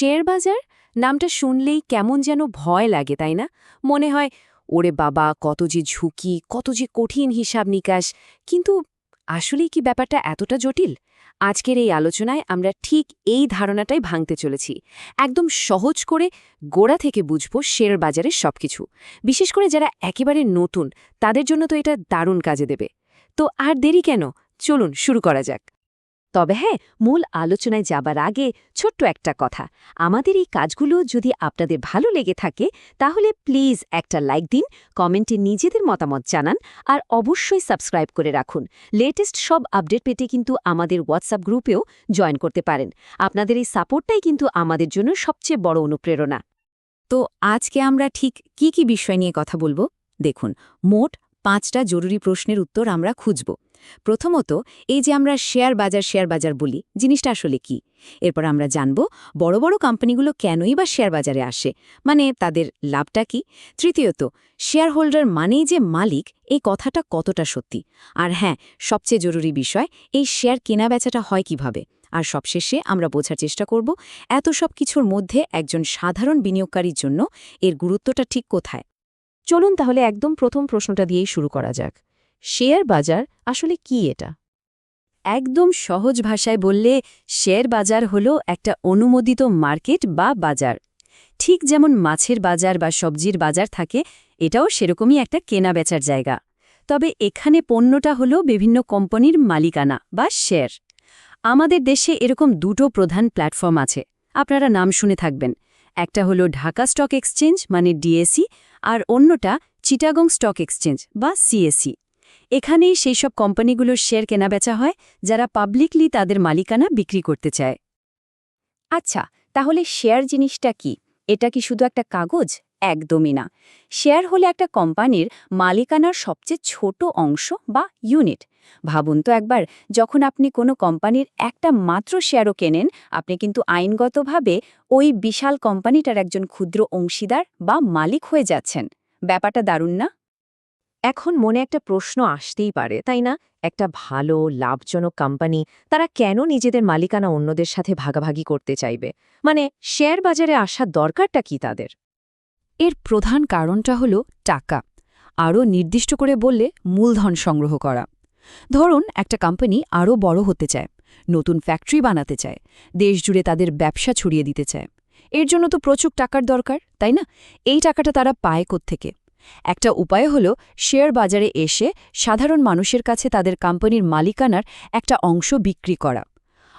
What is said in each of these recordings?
Share বাজার? নামটা শুনলেই কেমন যেন ভয় লাগে, তাই না? মনে হয়, ওরে বাবা, কত যে ঝুঁকি, কত যে কঠিন হিসাব নিকাশ। কিন্তু আসলেই কি ব্যাপারটা এতটা জটিল? আজকের এই আলোচনায় আমরা ঠিক এই ধারণাটাই ভাঙতে চলেছি। একদম সহজ করে গোড়া থেকে বুঝব শেয়ার বাজারের সবকিছু। বিশেষ করে যারা একেবারে নতুন, তাদের জন্য তো এটা দারুণ কাজে দেবে। তো আর দেরি কেন? চলুন, শুরু করা যাক। তবে হ্যাঁ মূল আলোচনায় যাবার আগে ছোট্ট একটা কথা। আমাদের এই কাজগুলো যদি আপনাদের ভালো লেগে থাকে, তাহলে প্লিজ একটা লাইক দিন, কমেন্টে নিজেদের মতামত জানান, আর অবশ্যই সাবস্ক্রাইব করে রাখুন। লেটেস্ট সব আপডেট পেতে কিন্তু আমাদের হোয়াটসঅ্যাপ গ্রুপেও জয়েন করতে পারেন। আপনাদের এই সাপোর্টটাই কিন্তু আমাদের জন্য সবচেয়ে বড় অনুপ্রেরণা। তো আজকে আমরা ঠিক কি কি বিষয় নিয়ে কথা বলব? দেখুন, মোট পাঁচটা জরুরি প্রশ্নের উত্তর আমরা খুঁজব। প্রথমত, এই যে আমরা শেয়ার বাজার শেয়ার বাজার বলি, জিনিসটা আসলে কি? এরপর আমরা জানব বড় বড় কোম্পানিগুলো কেনই বা শেয়ার বাজারে আসে মানে তাদের লাভটা কি? তৃতীয়ত শেয়ার হোল্ডার মানেই যে মালিক, এই কথাটা কতটা সত্যি? আর হ্যাঁ সবচেয়ে জরুরি বিষয়, এই শেয়ার কেনা বেচাটা হয় কীভাবে? আর সবশেষে আমরা বোঝার চেষ্টা করব, এত সব কিছুর মধ্যে একজন সাধারণ বিনিয়োগকারীর জন্য এর গুরুত্বটা ঠিক কোথায়? চলুন তাহলে একদম প্রথম প্রশ্নটা দিয়েই শুরু করা যাক। শেয়ার বাজার আসলে কি এটা? একদম সহজ ভাষায় বললে, শেয়ার বাজার হল একটা অনুমোদিত মার্কেট বা বাজার। ঠিক যেমন মাছের বাজার বা সবজির বাজার থাকে, এটাও সেরকমই একটা কেনা বেচার জায়গা। তবে এখানে পণ্যটা হলো বিভিন্ন কোম্পানির মালিকানা বা শেয়ার। আমাদের দেশে এরকম দুটো প্রধান প্ল্যাটফর্ম আছে, আপনারা নাম শুনে থাকবেন। একটা হলো ঢাকা স্টক এক্সচেঞ্জ মানে ডিএসি আর অন্যটা চিটাগং স্টক এক্সচেঞ্জ বা সিএসি এখানেই সেই সব কোম্পানিগুলোর শেয়ার কেনাবেচা হয়, যারা পাবলিকলি তাদের মালিকানা বিক্রি করতে চায়। আচ্ছা তাহলে শেয়ার জিনিসটা কি? এটা কি শুধু একটা কাগজ? একদমই না। শেয়ার হলে একটা কোম্পানির মালিকানার সবচেয়ে ছোট অংশ বা ইউনিট। ভাবুন তো একবার, যখন আপনি কোনো কোম্পানির একটা মাত্র শেয়ারও কেনেন, আপনি কিন্তু আইনগতভাবে ওই বিশাল কোম্পানিটার একজন ক্ষুদ্র অংশীদার বা মালিক হয়ে যাচ্ছেন। ব্যাপারটা দারুণ না? এখন মনে একটা প্রশ্ন আসতেই পারে, তাই না? একটা ভালো, লাভজনক কোম্পানি তারা কেন নিজেদের মালিকানা অন্যদের সাথে ভাগাভাগি করতে চাইবে? মানে শেয়ার বাজারে আসার দরকারটা কি তাদের? এর প্রধান কারণটা হল টাকা। আরও নির্দিষ্ট করে বললে মূলধন সংগ্রহ করা। ধরুন, একটা কোম্পানি আরও বড় হতে চায়, নতুন ফ্যাক্টরি বানাতে চায় দেশ জুড়ে তাদের ব্যবসা ছড়িয়ে দিতে চায়। এর জন্য তো প্রচুর টাকার দরকার, তাই না? এই টাকাটা তারা পায় থেকে একটা উপায় হল, শেয়ার বাজারে এসে সাধারণ মানুষের কাছে তাদের কোম্পানির মালিকানার একটা অংশ বিক্রি করা।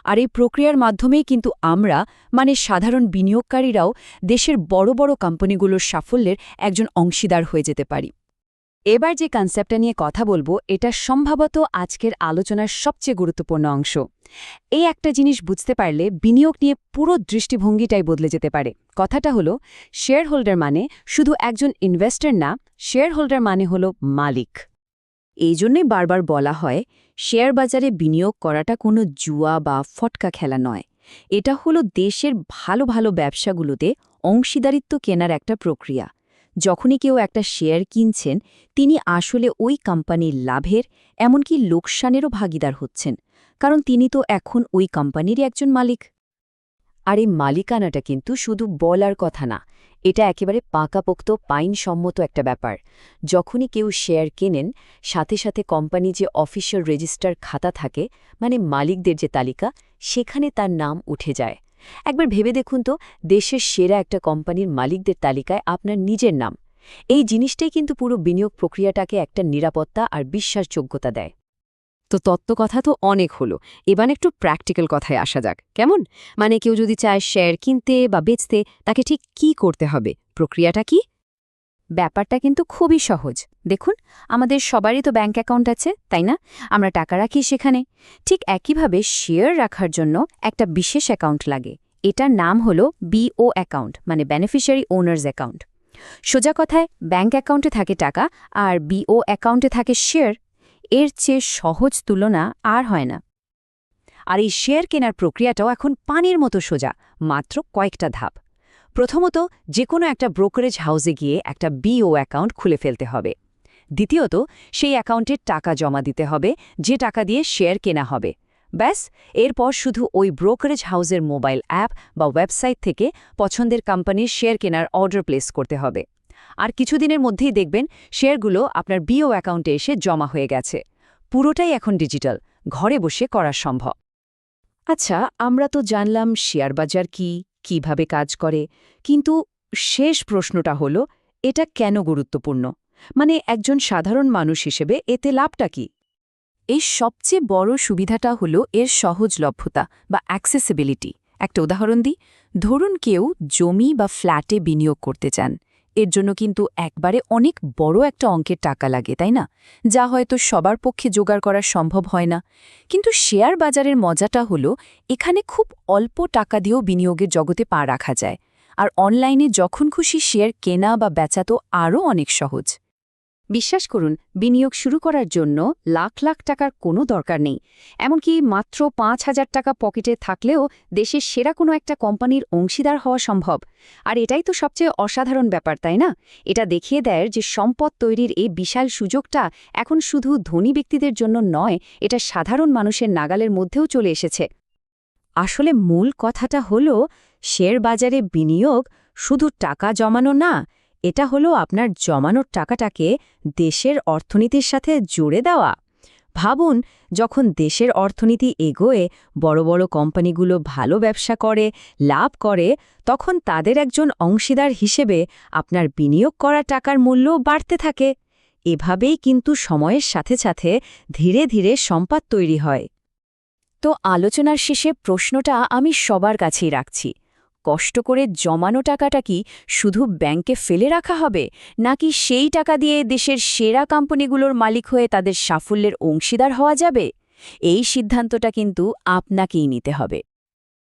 আর এই প্রক্রিয়ার মাধ্যমেই কিন্তু আমরা মানে সাধারণ বিনিয়োগকারীরাও, দেশের বড় বড় কোম্পানিগুলোর সাফল্যের একজন অংশীদার হয়ে যেতে পারি। এবার যে কনসেপ্টটা নিয়ে কথা বলব, এটা সম্ভবত আজকের আলোচনার সবচেয়ে গুরুত্বপূর্ণ অংশ। এই একটা জিনিস বুঝতে পারলে বিনিয়োগ নিয়ে পুরো দৃষ্টিভঙ্গিটাই বদলে যেতে পারে। কথাটা হলো শেয়ার হোল্ডার মানে শুধু একজন ইনভেস্টর না শেয়ার হোল্ডার মানে হলো মালিক। এই জন্যই বারবার বলা হয় শেয়ার বাজারে বিনিয়োগ করাটা কোনো জুয়া বা ফটকা খেলা নয়। এটা হলো দেশের ভালো ভালো ব্যবসাগুলোতে অংশীদারিত্ব কেনার একটা প্রক্রিয়া। যখনই কেউ একটা শেয়ার কিনছেন, তিনি আসলে ওই কোম্পানির লাভের, এমনকি লোকসানেরও ভাগিদার হচ্ছেন, কারণ তিনি তো এখন ওই কোম্পানিরই একজন মালিক। আর এই মালিকানাটা কিন্তু শুধু বলার কথা না, এটা একেবারে পাকাপোক্ত, পাইনসম্মত একটা ব্যাপার। যখনই কেউ শেয়ার কেনেন, সাথে সাথে কোম্পানি যে অফিসিয়াল রেজিস্টার খাতা থাকে মানে মালিকদের যে তালিকা, সেখানে তার নাম উঠে যায়। একবার ভেবে দেখুন তো, দেশের সেরা একটা কোম্পানির মালিকদের তালিকায় আপনার নিজের নাম। এই জিনিসটাই কিন্তু পুরো বিনিয়োগ প্রক্রিয়াটাকে একটা নিরাপত্তা আর বিশ্বাসযোগ্যতা দেয়। তো তত্ত্ব কথা তো অনেক হলো, এবার একটু প্র্যাকটিক্যাল কথায় আসা যাক, কেমন? মানে কেউ যদি চায় শেয়ার কিনতে বা বেচতে, তাকে ঠিক কি করতে হবে? প্রক্রিয়াটা কি? ব্যাপারটা কিন্তু খুবই সহজ। দেখুন, আমাদের সবারই তো ব্যাঙ্ক অ্যাকাউন্ট আছে, তাই না? আমরা টাকা রাখি সেখানে। ঠিক একইভাবে শেয়ার রাখার জন্য একটা বিশেষ অ্যাকাউন্ট লাগে। এটার নাম হল বিও অ্যাকাউন্ট মানে বেনিফিশিয়ারি ওনার্স অ্যাকাউন্ট সোজা কথায় ব্যাঙ্ক অ্যাকাউন্টে থাকে টাকা আর বিও অ্যাকাউন্টে থাকে শেয়ার এর চেয়ে সহজ তুলনা আর হয় না। আর এই শেয়ার কেনার প্রক্রিয়াটাও এখন পানির মতো সোজা, মাত্র কয়েকটা ধাপ। প্রথমত যে কোনো একটা ব্রোকারেজ হাউসে গিয়ে একটা বিও অ্যাকাউন্ট খুলে ফেলতে হবে। দ্বিতীয়ত, সেই অ্যাকাউন্টে টাকা জমা দিতে হবে, যে টাকা দিয়ে শেয়ার কেনা হবে। ব্যাস, এরপর শুধু ওই ব্রোকারেজ হাউসের মোবাইল অ্যাপ বা ওয়েবসাইট থেকে পছন্দের কোম্পানির শেয়ার কেনার অর্ডার প্লেস করতে হবে। আর কিছুদিনের মধ্যেই দেখবেন শেয়ারগুলো আপনার বিও অ্যাকাউন্টে এসে জমা হয়ে গেছে। পুরোটাই এখন ডিজিটাল, ঘরে বসে করা সম্ভব। আচ্ছা আমরা তো জানলাম শেয়ার বাজার কি, কীভাবে কাজ করে, কিন্তু শেষ প্রশ্নটা হলো, এটা কেন গুরুত্বপূর্ণ? মানে একজন সাধারণ মানুষ হিসেবে এতে লাভটা কি? এর সবচেয়ে বড় সুবিধাটা হলো এর সহজলভ্যতা বা অ্যাক্সেসিবিলিটি একটা উদাহরণ দিই, ধরুন কেউ জমি বা ফ্ল্যাটে বিনিয়োগ করতে চান। এর জন্য কিন্তু একবারে অনেক বড় একটা অঙ্কের টাকা লাগে, তাই না? যা হয়তো সবার পক্ষে জোগাড় করা সম্ভব হয় না। কিন্তু শেয়ার বাজারের মজাটা হলো, এখানে খুব অল্প টাকা দিয়েও বিনিয়োগের জগতে পা রাখা যায়। আর অনলাইনে যখন খুশি শেয়ার কেনা বা বেচা তো আরও অনেক সহজ। বিশ্বাস করুন, বিনিয়োগ শুরু করার জন্য লাখ লাখ টাকার কোনো দরকার নেই। এমনকি মাত্র পাঁচ হাজার টাকা পকেটে থাকলেও দেশের সেরা কোনো একটা কোম্পানির অংশীদার হওয়া সম্ভব। আর এটাই তো সবচেয়ে অসাধারণ ব্যাপার, তাই না? এটা দেখিয়ে দেয় যে সম্পদ তৈরির এই বিশাল সুযোগটা এখন শুধু ধনী ব্যক্তিদের জন্য নয়, এটা সাধারণ মানুষের নাগালের মধ্যেও চলে এসেছে। আসলে মূল কথাটা হলো, শেয়ার বাজারে বিনিয়োগ শুধু টাকা জমানো না এটা হলো আপনার জমানোর টাকাটাকে দেশের অর্থনীতির সাথে জুড়ে দেওয়া। ভাবুন, যখন দেশের অর্থনীতি এগোয়ে, বড় বড় কোম্পানিগুলো ভালো ব্যবসা করে, লাভ করে, তখন তাদের একজন অংশীদার হিসেবে আপনার বিনিয়োগ করা টাকার মূল্য বাড়তে থাকে। এভাবেই কিন্তু সময়ের সাথে সাথে ধীরে ধীরে সম্পদ তৈরি হয়। তো আলোচনার শেষে প্রশ্নটা আমি সবার কাছেই রাখছি। কষ্ট করে জমানো টাকাটা কি শুধু ব্যাংকে ফেলে রাখা হবে? নাকি সেই টাকা দিয়ে দেশের সেরা কোম্পানিগুলোর মালিক হয়ে তাদের সাফল্যের অংশীদার হওয়া যাবে? এই সিদ্ধান্তটা কিন্তু আপনাকেই নিতে হবে।